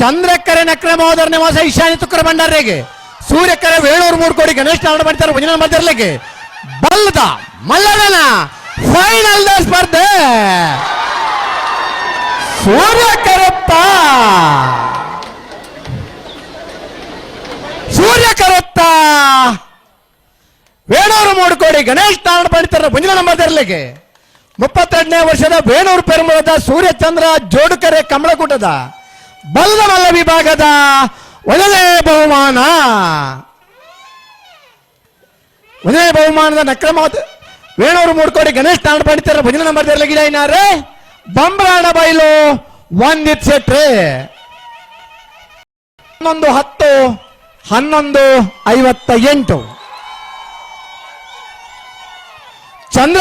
ಚಂದ್ರಕ್ಕರೆ ನಕ್ರ ಮಹೋದರ ನಿವಾಸ ಈಶಾನ್ಯ ತುಕ್ಕರ ಭಂಡಾರಿಗೆ. ಸೂರ್ಯಕರೆ ವೇಣೂರು ಮೂರು ಕೋಟಿ ಗಣೇಶ್ ನಾರಾಯಣ ಮಾಡ್ತಾರೆ, ಭಜನ ಮಾಡ್ತಿರ್ಲಿಕ್ಕೆ ಬಲ್ಲದ ಮಲ್ಲದನ ಫೈನಲ್ ದ ಸ್ಪರ್ಧೆ. ಸೂರ್ಯಕರಪ್ಪ. ಸೂರ್ಯಕರಪ್ಪ. ವೇಣೂರು ಮೂರು ಗಣೇಶ್ ನಾರಾಯಣ ಪಂಡಿತರ ಭುಂಜನ ನಂಬರ್ ಮುಪ್ಪತ್ತೆರಡನೇ ವರ್ಷದ ವೇಣೂರು ಪೆರುಮಳದ ಸೂರ್ಯಚಂದ್ರ ಜೋಡುಕರೆ ಕಮಲಕೂಟದ. ಬಲ್ಲದ ಮಲ್ಲ ವಿಭಾಗದ ಒಳ್ಳೆಯ ಬಹುಮಾನ. ಒಳ್ಳೆಯ ಬಹುಮಾನದ ನಕ್ರಮ ವೇಣೂರು ಮೂರು ಕೋಟಿ ಗಣೇಶ್ ತಾಣ ಪಡಿತಾರೆ ಭಜನೆ ನಂಬರ್ ಇರಲಿಕ್ಕೆ ಏನಾರೆ ಬಂಬರಾಣ ಬೈಲು ಒಂದಿತ್ ಸೆಟ್ರಿ ಹನ್ನೊಂದು ಹತ್ತು, ಹನ್ನೊಂದು ಐವತ್ತ ಎಂಟು. ಚಂದ್ರ